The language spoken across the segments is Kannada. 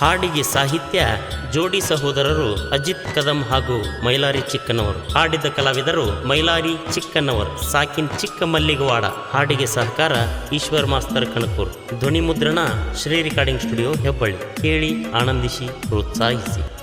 ಹಾಡಿಗೆ ಸಾಹಿತ್ಯ ಜೋಡಿ ಸಹೋದರರು ಅಜಿತ್ ಕದಂ ಹಾಗೂ ಮೈಲಾರಿ ಚಿಕ್ಕನವರು. ಹಾಡಿದ ಕಲಾವಿದರು ಮೈಲಾರಿ ಚಿಕ್ಕನವರು. ಸಾಕಿನ್ ಚಿಕ್ಕ ಮಲ್ಲಿಗವಾಡ ಹಾಡಿಗೆ ಸಹಕಾರ ಈಶ್ವರ್ ಮಾಸ್ತರ್ ಕಣಕೂರ್. ಧ್ವನಿ ಮುದ್ರಣ ಶ್ರೀ ರೆಕಾರ್ಡಿಂಗ್ ಸ್ಟುಡಿಯೋ ಹೆಬ್ಬಳ್ಳಿ. ಕೇಳಿ ಆನಂದಿಸಿ, ಪ್ರೋತ್ಸಾಹಿಸಿ.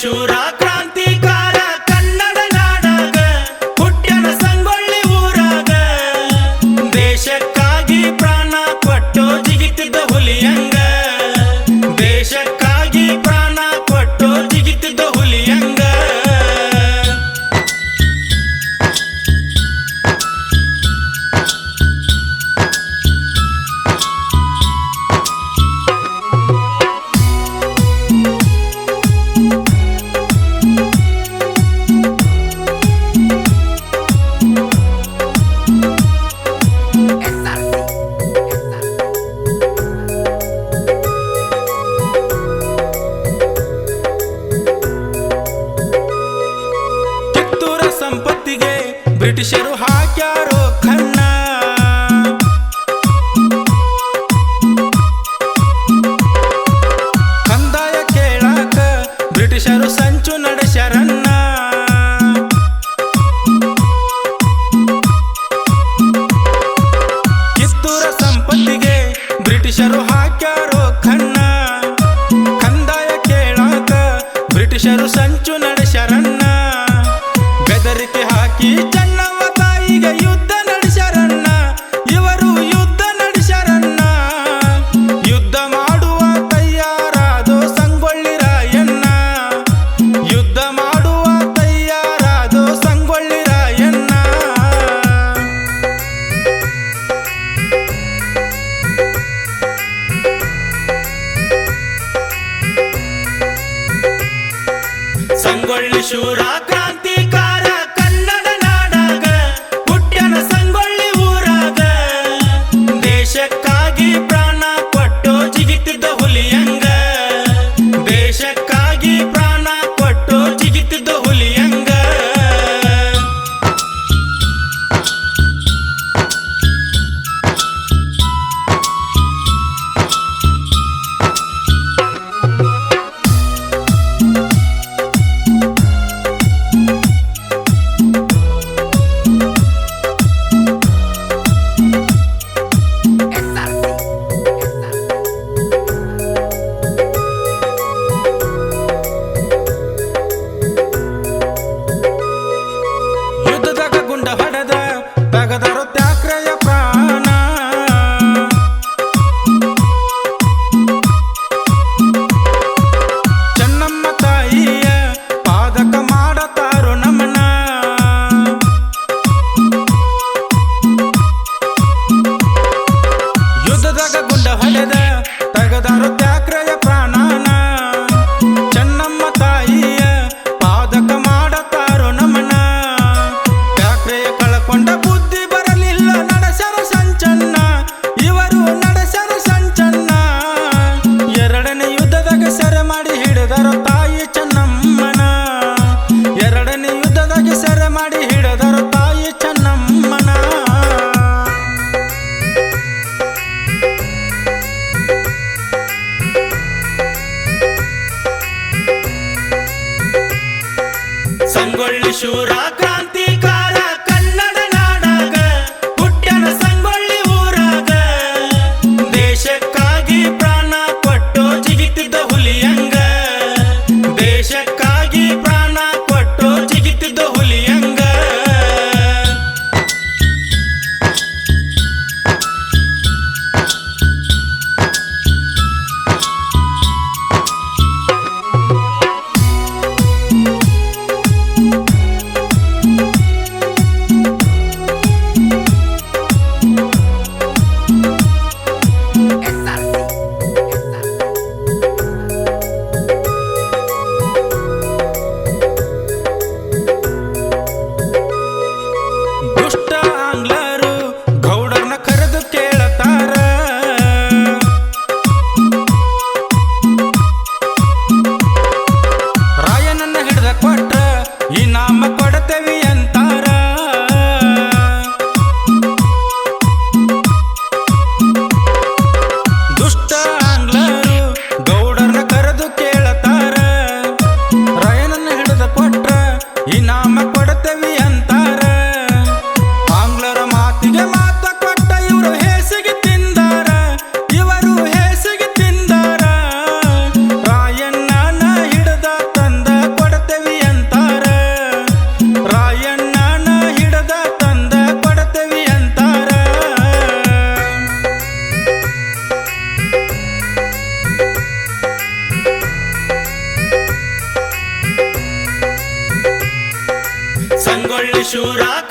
ಶೂರ সুরাত